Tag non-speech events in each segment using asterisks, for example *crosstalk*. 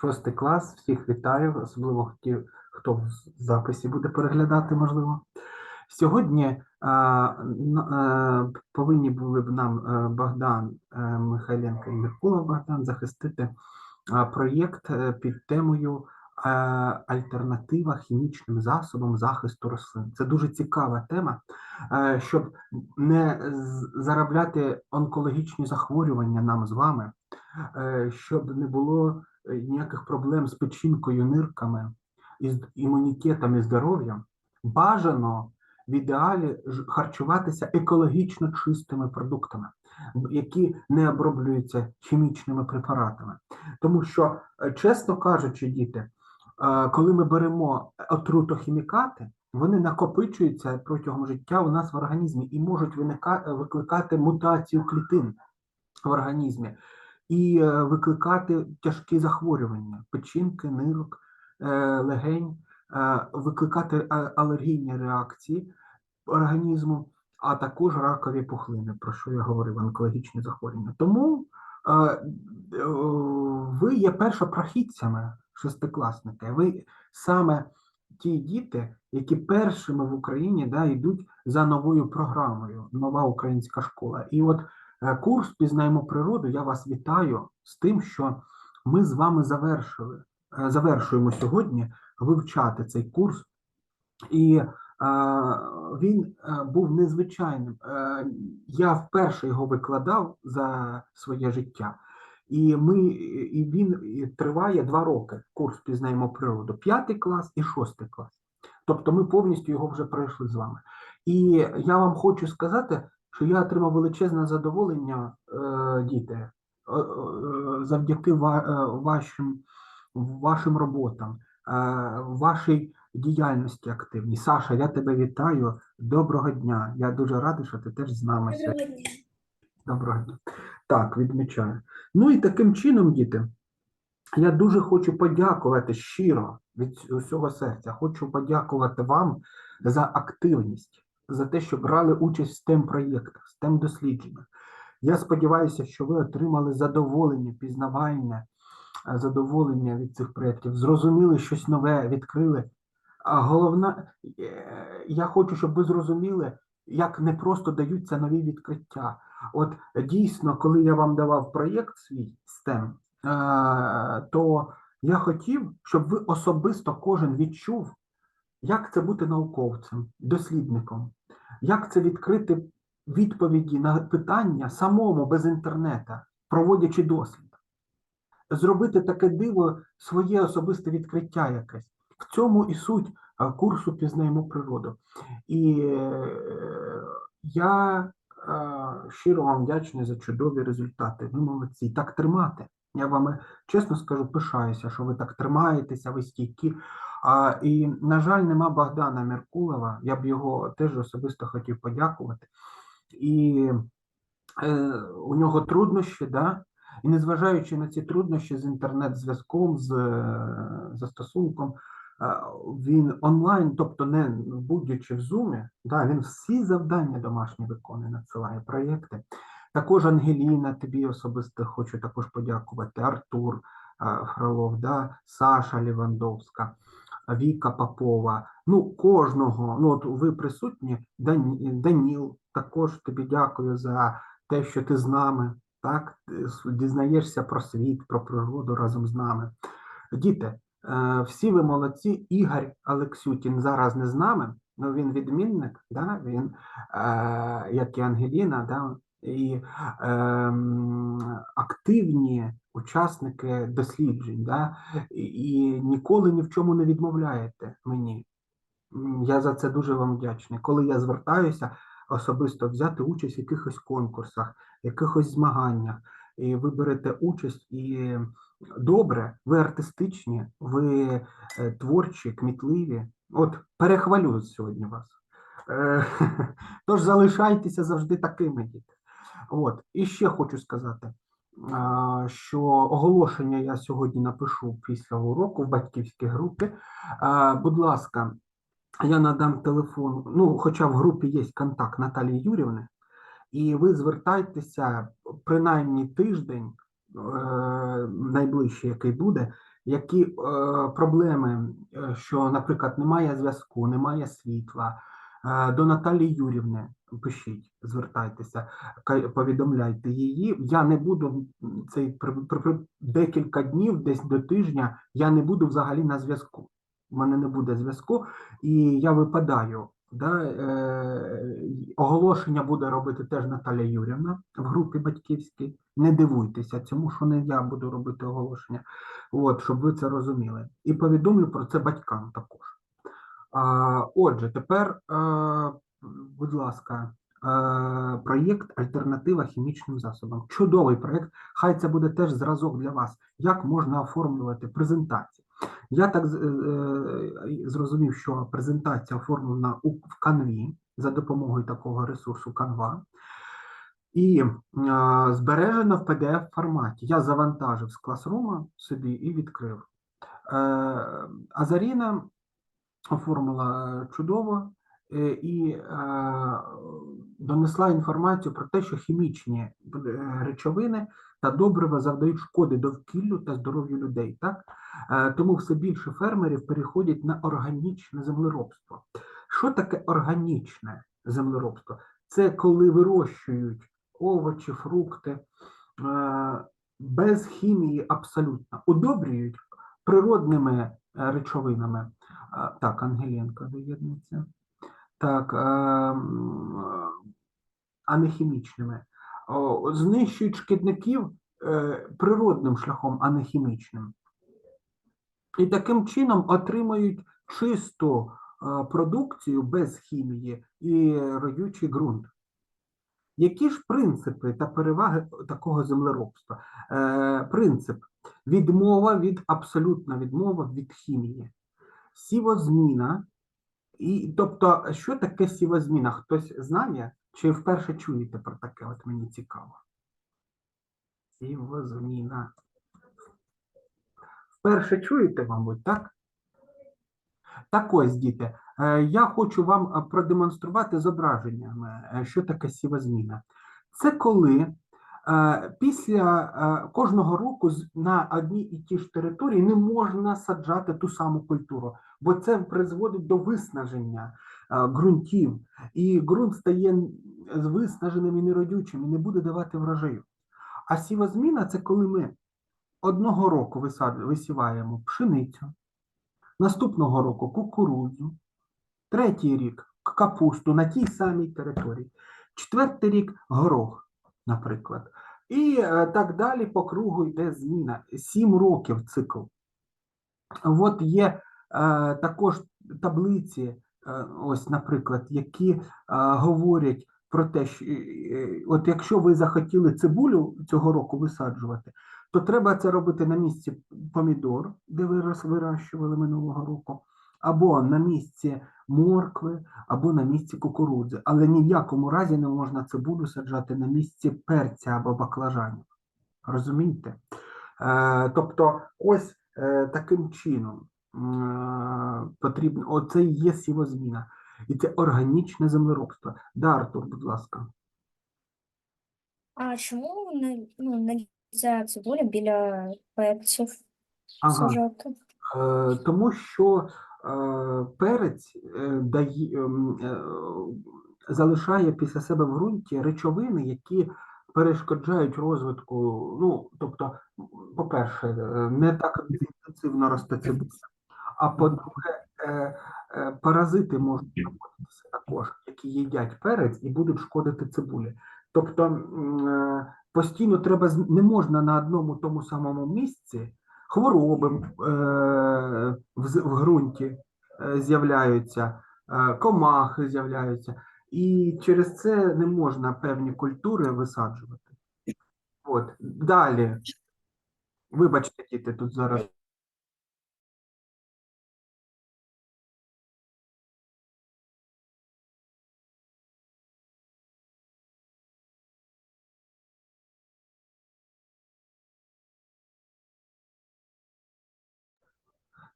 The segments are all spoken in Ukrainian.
Шостий клас, всіх вітаю, особливо ті, хто в записі буде переглядати, можливо. Сьогодні а, н- е, повинні були б нам е, Богдан е, Михайленко і Меркулов Богдан захистити проєкт е, під темою е, Альтернатива хімічним засобам захисту рослин. Це дуже цікава тема, е, щоб не заробляти онкологічні захворювання нам з вами, е, щоб не було е, ніяких проблем з печінкою, нирками, із імунітетом і здоров'ям, бажано в ідеалі харчуватися екологічно чистими продуктами, які не оброблюються хімічними препаратами. Тому що, е, чесно кажучи, діти, е, коли ми беремо отрутохімікати, вони накопичуються протягом життя у нас в організмі і можуть викликати мутацію клітин в організмі і е, викликати тяжкі захворювання печінки, нирок, е, легень, е, викликати алергійні реакції організму, а також ракові пухлини, про що я говорив, онкологічні захворювання. Тому ви є першопрохідцями, шестикласники. Ви саме ті діти, які першими в Україні да, йдуть за новою програмою, нова українська школа. І от Курс Пізнаємо природу. Я вас вітаю з тим, що ми з вами завершили, е, завершуємо сьогодні вивчати цей курс, і е, він е, був незвичайним. Е, я вперше його викладав за своє життя, і ми і він триває два роки. Курс Пізнаємо природу, п'ятий клас і шостий клас. Тобто ми повністю його вже пройшли з вами. І я вам хочу сказати, що я отримав величезне задоволення, е, діти, завдяки е, вашим, вашим роботам, е, вашій діяльності активній. Саша, я тебе вітаю. Доброго дня. Я дуже радий, що ти теж з нами сьогодні. Доброго дня. Доброго дня. Так, відмічаю. Ну і таким чином, діти, я дуже хочу подякувати щиро від усього серця. Хочу подякувати вам за активність, за те, що брали участь в STEM проєктах, STEM дослідженнях. Я сподіваюся, що ви отримали задоволення, пізнавальне е, задоволення від цих проєктів, зрозуміли щось нове, відкрили. А головне, я хочу, щоб ви зрозуміли, як не просто даються нові відкриття. От дійсно, коли я вам давав проєкт свій STEM, е, то я хотів, щоб ви особисто кожен відчув, як це бути науковцем, дослідником, як це відкрити відповіді на питання самому без інтернету, проводячи дослід. Зробити таке диво, своє особисте відкриття якесь. В цьому і суть курсу Пізнаємо природу. І е, я е, щиро вам вдячний за чудові результати. Ви молодці. Так тримати. Я вам чесно скажу, пишаюся, що ви так тримаєтеся, ви стійкі. А, і, на жаль, нема Богдана Меркулова. Я б його теж особисто хотів подякувати. І е, у нього труднощі, да? і незважаючи на ці труднощі з інтернет-зв'язком, з е, застосунком, е, він онлайн, тобто не будучи в Zoom, да, він всі завдання домашні виконує, надсилає проєкти. Також Ангеліна, тобі особисто хочу також подякувати, Артур е, Фролов, да, Саша Лівандовська, Віка Попова. Ну, кожного, ну от ви присутні, Дані, Даніл, також тобі дякую за те, що ти з нами, так, дізнаєшся про світ, про природу разом з нами. Діти, е, всі ви молодці. Ігор Алексютін зараз не з нами, але він відмінник, да? він, е, як і Ангеліна, да? І ем, активні учасники досліджень, да? і, і ніколи ні в чому не відмовляєте мені. Я за це дуже вам вдячний. Коли я звертаюся особисто взяти участь в якихось конкурсах, якихось змаганнях, і ви берете участь і добре, ви артистичні, ви е, творчі, кмітливі. От перехвалю сьогодні вас. Е, *laughs* Тож залишайтеся завжди такими діти. От, і ще хочу сказати, що оголошення я сьогодні напишу після уроку в батьківській групі. Будь ласка, я надам телефон, ну, хоча в групі є контакт Наталії Юрівни, і ви звертайтеся принаймні тиждень, е, найближчий, який буде, які е, проблеми, е, що, наприклад, немає зв'язку, немає світла, до Наталії Юрівни пишіть, звертайтеся, повідомляйте її. Я не буду цей декілька днів, десь до тижня, я не буду взагалі на зв'язку. У мене не буде зв'язку, і я випадаю. Да, е, оголошення буде робити теж Наталя Юрівна в групі батьківській. Не дивуйтеся цьому, що не я буду робити оголошення. От, щоб ви це розуміли. І повідомлю про це батькам також. А, отже, тепер, е, будь ласка, е, проєкт Альтернатива хімічним засобам. Чудовий проєкт. Хай це буде теж зразок для вас, як можна оформлювати презентації. Я так е, зрозумів, що презентація оформлена в Canvі за допомогою такого ресурсу Canva. І е, збережена в PDF форматі. Я завантажив з Classroom собі і відкрив. Е, Азаріна оформила чудово е, і е, донесла інформацію про те, що хімічні е, речовини та добрива завдають шкоди довкіллю та здоров'ю людей. Так? Е, Тому все більше фермерів переходять на органічне землеробство. Що таке органічне землеробство? Це коли вирощують овочі, фрукти е, без хімії абсолютно, удобрюють природними е, речовинами. Так, Ангелінка доєднується. Так, а не хімічними. Знищують шкідників е, природним шляхом, а не хімічним. І таким чином отримують чисту е, продукцію без хімії і родючий ґрунт. Які ж принципи та переваги такого землеробства? Е, принцип відмова від абсолютна відмова від хімії, сівозміна. І, тобто, що таке сівозміна? Хтось знає? Чи вперше чуєте про таке? От мені цікаво. Сівозміна. Вперше чуєте, мабуть, так? Так ось, діти, е, я хочу вам е, продемонструвати зображеннями, е, що таке сівозміна. Це коли після кожного року на одній і ті ж території не можна саджати ту саму культуру, бо це призводить до виснаження ґрунтів, і ґрунт стає виснаженим і неродючим, і не буде давати врожаю. А сівозміна це коли ми одного року висіваємо пшеницю, наступного року кукурудзу, третій рік капусту на тій самій території, четвертий рік горох, наприклад. І е, так далі по кругу йде зміна. Сім років цикл. От є е, також таблиці, е, ось, наприклад, які е, говорять про те, що е, е, от якщо ви захотіли цибулю цього року висаджувати, то треба це робити на місці помідор, де ви вирощували минулого року, або на місці моркви, або на місці кукурудзи. Але ні в якому разі не можна цибулю саджати на місці перця або баклажанів. Розумієте? Е, тобто, ось е, таким чином е, потрібно, оце і є сівозміна. І це органічне землеробство. Да, Артур, будь ласка. А чому не, ну, нельзя цибуля біля перців Ага. сажати? Е, тому що перець е, дає, ем, е, залишає після себе в ґрунті речовини, які перешкоджають розвитку. Ну, тобто, по-перше, е, не так інтенсивно росте цибуля, а по-друге, е, е, паразити можуть знаходитися також, які їдять перець і будуть шкодити цибулі. Тобто е, постійно треба не можна на одному тому самому місці хвороби е, в, ґрунті е, з'являються, е, комахи з'являються, і через це не можна певні культури висаджувати. От далі. Вибачте, діти, тут зараз.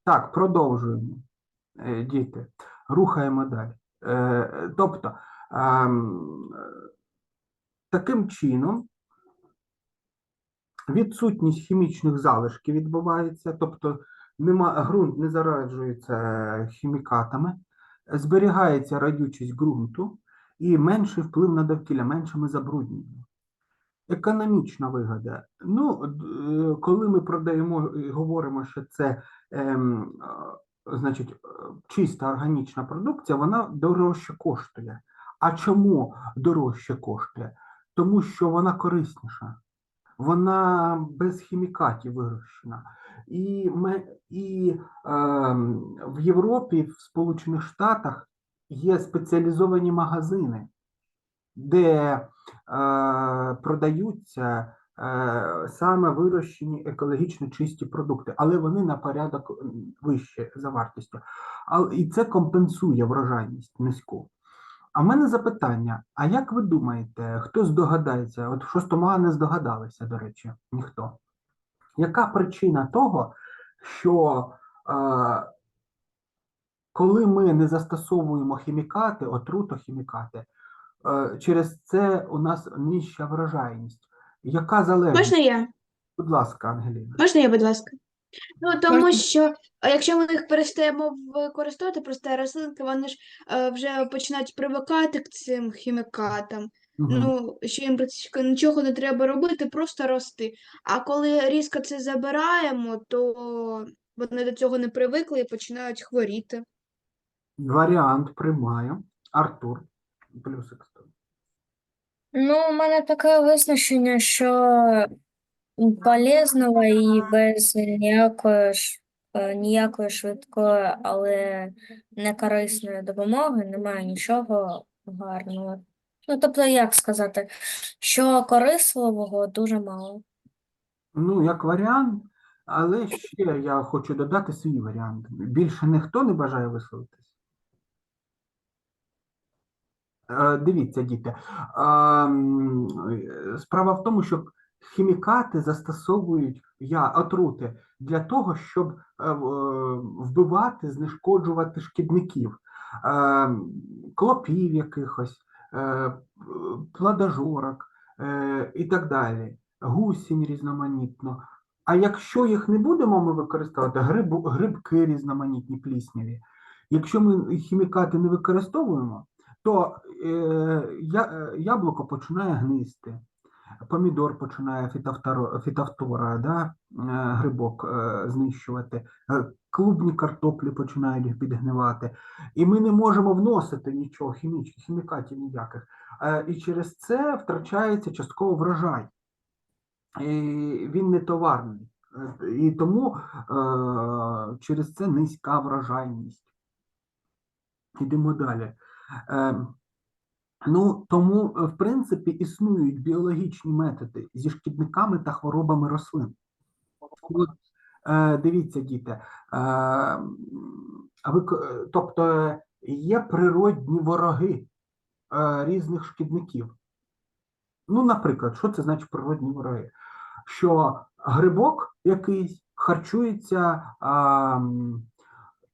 Так, продовжуємо, е, діти. Рухаємо далі. Е, Тобто, ем, таким чином відсутність хімічних залишків відбувається, тобто нема, ґрунт не зараджується хімікатами, зберігається радючість ґрунту і менший вплив на довкілля, меншими забрудненнями. Економічна вигода. Ну, е, коли ми продаємо і говоримо, що це ем, е, значить, е, чиста органічна продукція, вона дорожче коштує. А чому дорожче коштує? Тому що вона корисніша, вона без хімікатів вирощена. І, ми, і ем, в Європі, в Сполучених Штатах є спеціалізовані магазини, де е, продаються е, саме вирощені екологічно чисті продукти, але вони на порядок вище за вартістю. І це компенсує врожайність низьку. А в мене запитання: а як ви думаєте, хто здогадається? От що з Тома не здогадалися, до речі, ніхто. Яка причина того, що е, коли ми не застосовуємо хімікати, отрутохімікати, через це у нас нижча врожайність? Яка залежність? Можна я? Будь ласка, Ангеліна. Можна я, будь ласка? Ну, тому Можна. що якщо ми їх перестаємо використовувати, просто рослинки, вони ж е, вже починають привикати к цим хімікатам. Мгм. Ну, що їм практично нічого не треба робити, просто рости. А коли різко це забираємо, то вони до цього не привикли і починають хворіти. Варіант приймаю. Артур. Плюсик. Ну, у мене таке визначення, що полезного і без ніякої, е, ніякої швидкої, але не корисної допомоги немає нічого гарного. Ну, тобто, як сказати, що корисливого дуже мало. Ну, як варіант, але ще я хочу додати свій варіант. Більше ніхто не бажає висловитись. Е, Дивіться, діти. е, Справа в тому, що хімікати застосовують я, отрути для того, щоб е, е, вбивати, знешкоджувати шкідників, е, клопів якихось, е, плодожорок е, і так далі, гусінь різноманітно. А якщо їх не будемо ми використовувати, грибу, грибки різноманітні плісняві, якщо ми хімікати не використовуємо, то е, е, яблуко починає гнисти, помідор починає фітофтора да, е, грибок е, знищувати, е, клубні картоплі починають підгнивати, і ми не можемо вносити нічого хімічних, хімікатів ніяких. Е, і через це втрачається частково врожай. І він не товарний. І тому е, через це низька врожайність. Йдемо далі. Е, Ну, тому, е, в принципі, існують біологічні методи зі шкідниками та хворобами рослин. От, е, дивіться, діти, е, м, а ви, к- е, тобто е, є природні вороги різних шкідників. Ну, наприклад, що це значить природні вороги? Що грибок якийсь харчується а, м,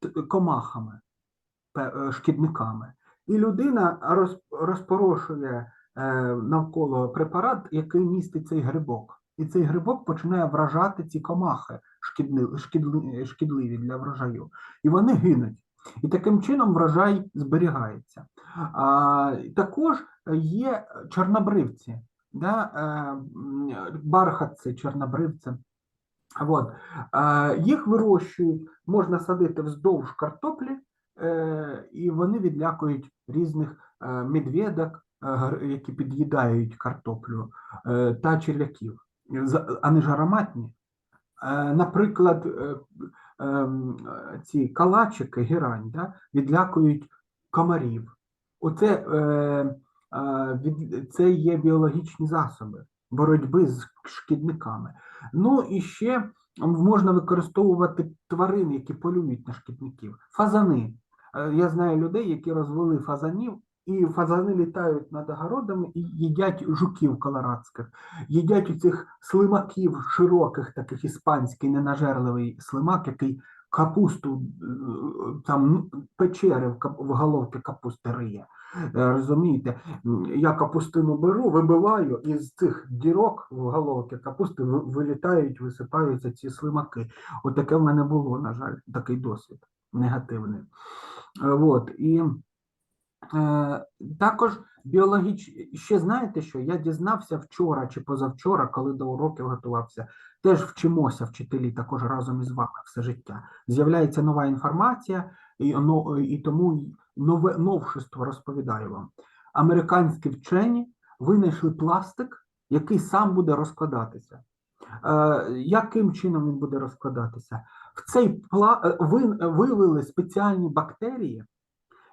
т- комахами, шкідниками, і людина роз, розпорошує е, навколо препарат, який містить цей грибок. І цей грибок починає вражати ці комахи шкідни, шкідли, шкідливі для врожаю. І вони гинуть. І таким чином врожай зберігається. А, також є чорнобривці, да, е, бархатці, чорнобривці. От. Їх вирощують, можна садити вздовж картоплі, і вони відлякують різних е, медведок, е, які під'їдають картоплю, е, та черв'яків. Вони ж ароматні. Е, Наприклад, е, е, ці калачики, герань, да, відлякують комарів. Оце е, е, це є біологічні засоби боротьби з шкідниками. Ну і ще можна використовувати тварин, які полюють на шкідників. Фазани. Е, Я знаю людей, які розвели фазанів, і фазани літають над огородами і їдять жуків колорадських, їдять у цих слимаків широких, таких іспанський ненажерливий слимак, який капусту, е, там ну, печери в, головки капусти риє. Е, Розумієте, я капустину беру, вибиваю, і з цих дірок в головки капусти вилітають, висипаються ці слимаки. Отаке в мене було, на жаль, такий досвід негативний. Е, От, і також біологіч... ще знаєте що? Я дізнався вчора чи позавчора, коли до уроків готувався. Теж вчимося вчителі також разом із вами все життя. З'являється нова інформація, і, оно- і тому нове новшество розповідаю вам. Американські вчені винайшли пластик, який сам буде розкладатися. Е, яким чином він буде розкладатися? В цей пла... е, вивели спеціальні бактерії,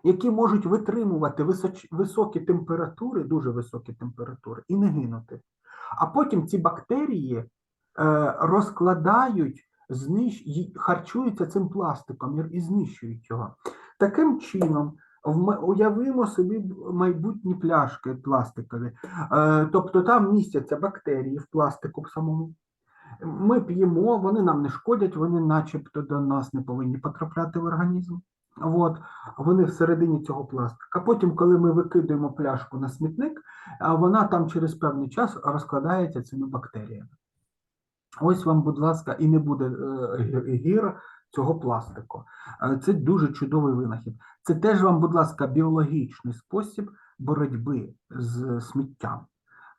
які можуть витримувати височ... високі температури, дуже високі температури, і не гинути. А потім ці бактерії е, розкладають, знищ... харчуються цим пластиком і- знищують його. Таким чином, уявимо собі майбутні пляшки пластикові. Е, тобто там містяться бактерії в пластику в самому. Ми п'ємо, вони нам не шкодять, вони начебто до нас не повинні потрапляти в організм. От, вони всередині цього пластика. Потім, коли ми викидаємо пляшку на смітник, а вона там через певний час розкладається цими бактеріями. Ось вам, будь ласка, і не буде е, гір цього пластику. Е, Це дуже чудовий винахід. Це теж вам, будь ласка, біологічний спосіб боротьби з сміттям,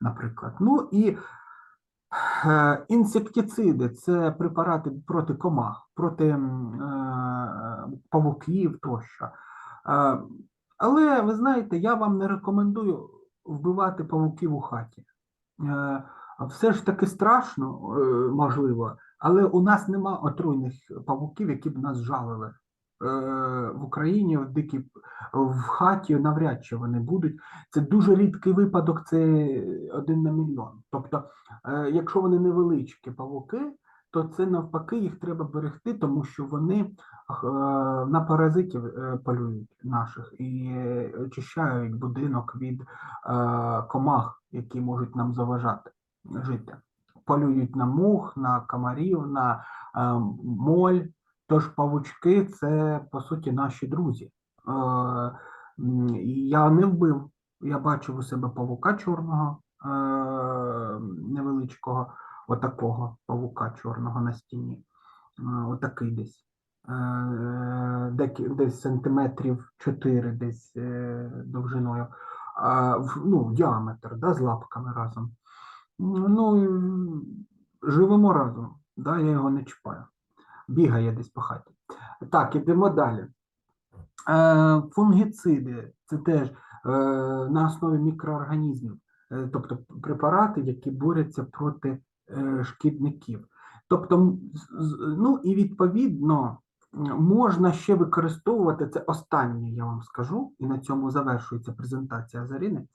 наприклад. Ну і Е, Інсектициди це препарати проти комах, проти е, павуків тощо. Е, Але ви знаєте, я вам не рекомендую вбивати павуків у хаті. Е, Все ж таки страшно, е, можливо, але у нас нема отруйних павуків, які б нас жалили. Е, В Україні в дикі в хаті навряд чи вони будуть. Це дуже рідкий випадок, це один на мільйон. Тобто Е, Якщо вони невеличкі павуки, то це навпаки їх треба берегти, тому що вони е, на паразитів полюють наших і очищають будинок від комах, які можуть нам заважати жити. Полюють на мух, на комарів, на е, моль. Тож павучки це по суті наші друзі. Е, Я не вбив. Я бачив у себе павука чорного е, невеличкого, отакого павука чорного на стіні. Е, Отакий десь. Десь сантиметрів 4 десь довжиною, ну, діаметр, да, з лапками разом. Ну, живемо разом, да, я його не чіпаю. Бігає десь по хаті. Так, ідемо далі. Е, Фунгіциди це теж е, на основі мікроорганізмів, е, тобто препарати, які борються проти шкідників. Тобто, ну і відповідно можна ще використовувати це останнє, я вам скажу, і на цьому завершується презентація Зарини.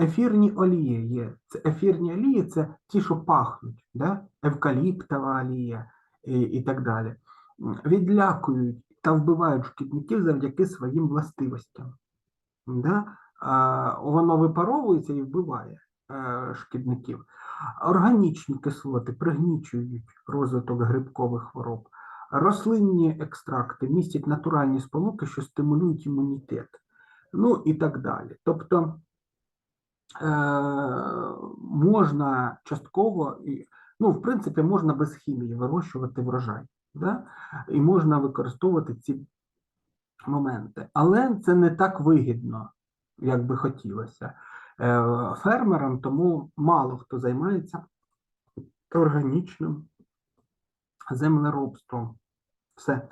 Ефірні олії є. Це ефірні олії це ті, що пахнуть, да? евкаліптова олія і, так далі. Відлякують та вбивають шкідників завдяки своїм властивостям. Да? Воно випаровується і вбиває е, шкідників. Органічні кислоти пригнічують розвиток грибкових хвороб. Рослинні екстракти містять натуральні сполуки, що стимулюють імунітет. Ну і так далі. Тобто е, можна частково, ну, в принципі, можна без хімії вирощувати врожай. Да? І можна використовувати ці моменти. Але це не так вигідно, як би хотілося е, фермерам, тому мало хто займається органічним землеробством. Все.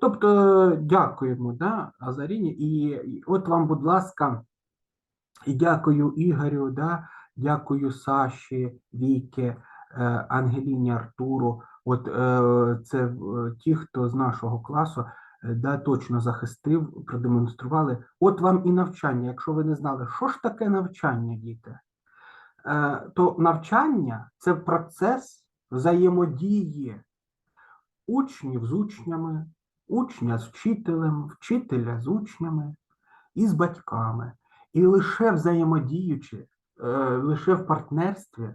Тобто, дякуємо да, Азаріні. І, от вам, будь ласка, і дякую Ігорю, да, дякую Саші, Вікі, е, Ангеліні, Артуру. От е, це е, ті, хто з нашого класу е, да, точно захистив, продемонстрували. От вам і навчання. Якщо ви не знали, що ж таке навчання, діти, е, то навчання це процес взаємодії учнів з учнями, учня з вчителем, вчителя з учнями і з батьками. І лише взаємодіючи, е, лише в партнерстві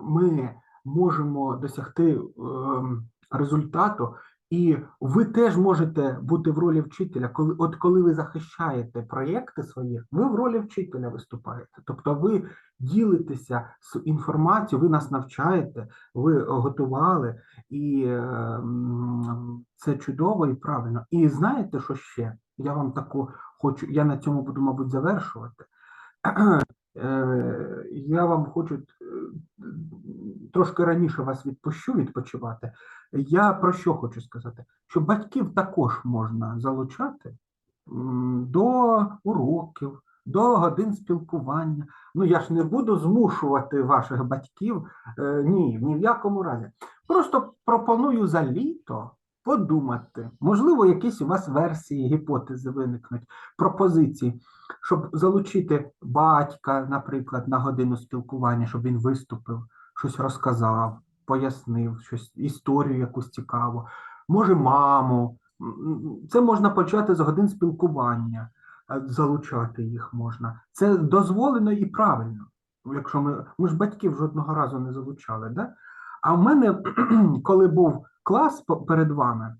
ми можемо досягти ем, результату, І ви теж можете бути в ролі вчителя, коли от коли ви захищаєте проєкти свої, ви в ролі вчителя виступаєте. Тобто ви ділитеся з інформацією, ви нас навчаєте, ви готували, і е, це чудово і правильно. І знаєте, що ще? Я вам таку хочу, я на цьому буду, мабуть, завершувати. Е, Я вам хочу е, трошки раніше вас відпущу відпочивати. Я про що хочу сказати? Що батьків також можна залучати до уроків, до годин спілкування. Ну, я ж не буду змушувати ваших батьків. е, Ні, ні в якому разі. Просто пропоную за літо подумати. Можливо, якісь у вас версії, гіпотези виникнуть, пропозиції, щоб залучити батька, наприклад, на годину спілкування, щоб він виступив, щось розказав, пояснив, щось, історію якусь цікаву. Може, маму. Це можна почати з годин спілкування, залучати їх можна. Це дозволено і правильно. Якщо ми, ми ж батьків жодного разу не залучали, да? А в мене, коли був клас перед вами,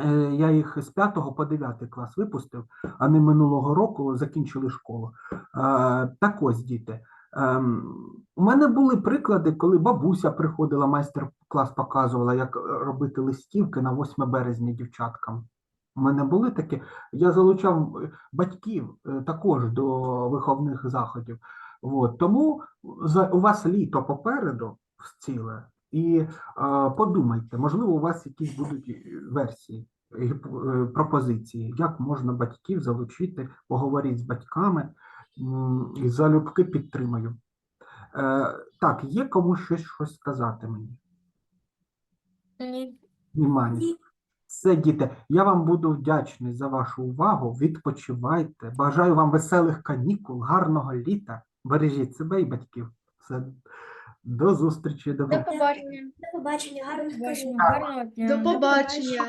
е, я їх з 5 по 9 клас випустив, а не минулого року закінчили школу. Е, Так ось, діти. ем, У мене були приклади, коли бабуся приходила, майстер-клас показувала, як робити листівки на 8 березня дівчаткам. У мене були такі. Я залучав батьків е, також до виховних заходів. От. Тому у вас літо попереду в ціле, і е, подумайте, можливо, у вас якісь будуть е, версії, е, пропозиції, як можна батьків залучити, поговорити з батьками і залюбки підтримаю. Е, так, є кому щось, щось сказати мені? Ні. Немає. Все, діти, я вам буду вдячний за вашу увагу. Відпочивайте. Бажаю вам веселих канікул, гарного літа. Бережіть себе і батьків. Все. До зустрічі. До побачення. До побачення, гарних. Гарного дня. До побачення.